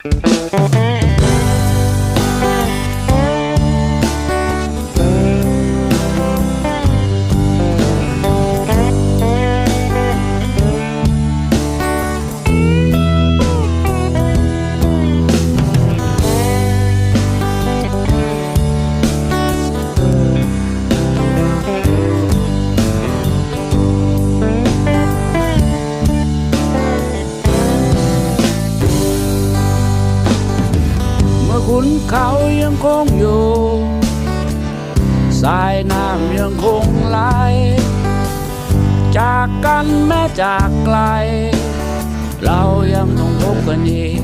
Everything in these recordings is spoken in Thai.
เมื่ เขายังคงอยู่ สายน้ำยังคงไหล จากกันแม้จากไกล เรายังต้องพบกันอีก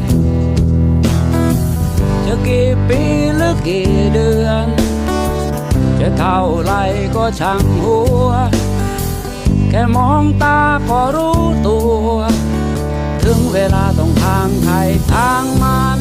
จะกี่ปีหรือกี่เดือน จะเท่าไรก็ช่างหัว แค่มองตาก็รู้ตัว ถึงเวลาต้องทางไทยทางมัน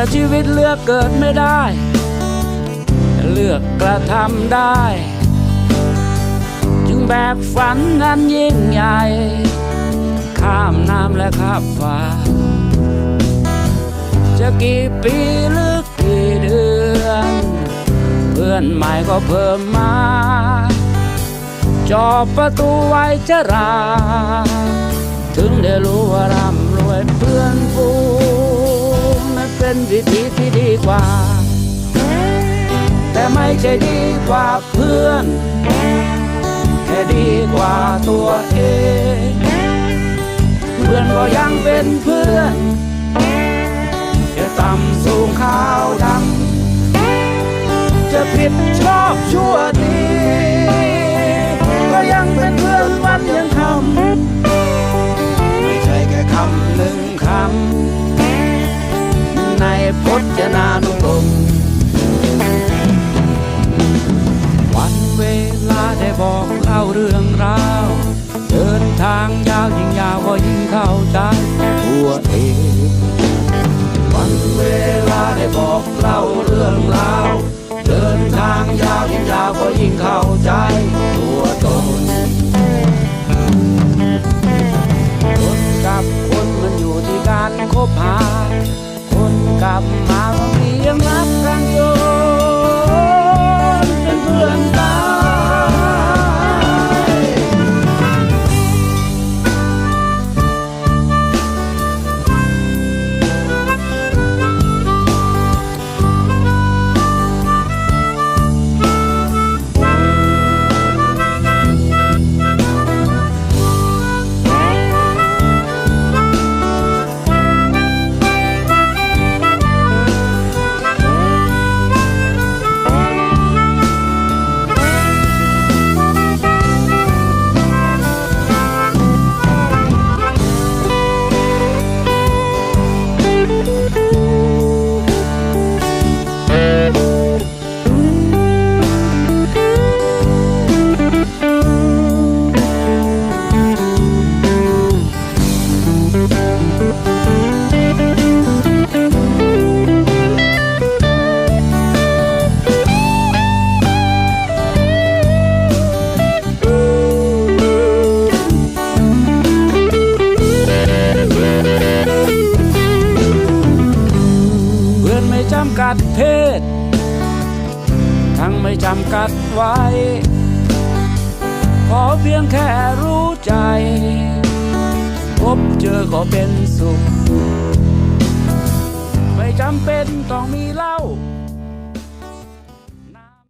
มื่อชีวิตเลือกเกิดไม่ได้ เลือกกระทำได้ จึงแบกฝันนั้นยิ่งใหญ่ ข้ามน้ำและข้ามฟ้า จะกี่ปีหรือกี่เดือน เพื่อนใหม่ก็เพิ่มมาจอบประตูไว้จะรา ถึงได้รู้ว่าร่ำรวยเพื่อนฟู เป็นวิธีที่ดีกว่า แต่ไม่ใช่ดีกว่าเพื่อน แค่ดีกว่าตัวเอง เพื่อนก็ยังเป็นเพื่อนจะต่ำสูงขาวดำจะผิดชอบชั่วดี พจนานุกรมวันเวลาได้บอกเล่าเรื่องราว เดินทางยาวยิ่งยาวก็ยิ่งเข้าใจตัวเองวันเวลาได้บอกเล่าเรื่องราวเดินทางยาวยิ่งยาวก็ยิ่งเข้าใจตัวตนคนกับคนมันอยู่ที่การคบหา ค เพศ ทั้งไม่จำกัดไว้ ขอเพียงแค่รู้ใจ พบเจอก็เป็นสุข ไม่จำเป็นต้องมีเล่า